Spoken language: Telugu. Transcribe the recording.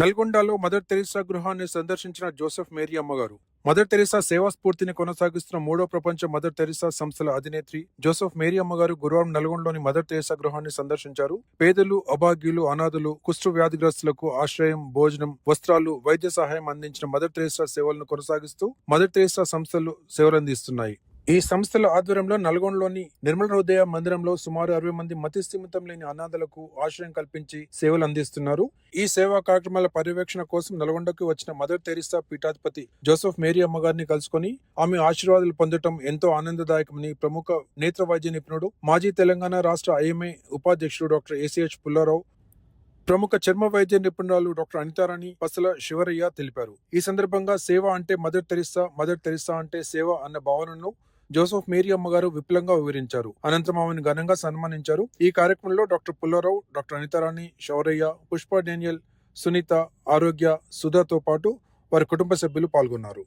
నల్గొండలో మదర్ తెరిసా గృహాన్ని సందర్శించిన జోసెఫ్ మేరీ అమ్మగారు. మదర్ తెరిసా సేవా స్ఫూర్తిని కొనసాగిస్తున్న మూడో ప్రపంచ మదర్ తెరిసా సంస్థల అధినేత్రి జోసెఫ్ మేరీ అమ్మగారు గురువారం నల్గొండలోని మదర్ తెరిసా గృహాన్ని సందర్శించారు. పేదలు అభాగ్యులు అనాథులు కుష్ఠ వ్యాధిగ్రస్తులకు ఆశ్రయం భోజనం వస్త్రాలు వైద్య సహాయం అందించిన మదర్ తెరిసా సేవలను కొనసాగిస్తూ మదర్ తెరిసా సంస్థలు సేవలందిస్తున్నాయి. ఈ సంస్థల ఆధ్వర్యంలో నల్గొండలోని నిర్మల హృదయ మందిరంలో సుమారు అరవై మంది మతి స్థిమితం లేని అనాథలకు ఆశ్రయం కల్పించి సేవలు అందిస్తున్నారు. ఈ సేవా కార్యక్రమాల పర్యవేక్షణ కోసం నల్గొండకు వచ్చిన మదర్ తెరిసా పీఠాధిపతి జోసెఫ్ మేరీ అమ్మగారిని కలుసుకొని ఆమె ఆశీర్వాదాలు పొందటం ఎంతో ఆనందదాయకమని ప్రముఖ నేత్ర వైద్య నిపుణుడు మాజీ తెలంగాణ రాష్ట్ర ఐఎంఏ ఉపాధ్యక్షుడు డాక్టర్ ఏసీహెచ్ పుల్లారావు ప్రముఖ చర్మ వైద్య నిపుణురాలు డాక్టర్ అనితారాణి పసల శివరయ్య తెలిపారు. ఈ సందర్భంగా సేవ అంటే మదర్ తెరిసా మదర్ తెరిసా అంటే సేవ అన్న భావనను జోసెఫ్ మేరీ అమ్మగారు విపులంగా వివరించారు. అనంతరం ఆమెను ఘనంగా సన్మానించారు. ఈ కార్యక్రమంలో doctor Pullarao doctor Anitarani Shouraiah Pushpa Daniel Sunitha ఆరోగ్య సుధాతో పాటు వారి కుటుంబ సభ్యులు పాల్గొన్నారు.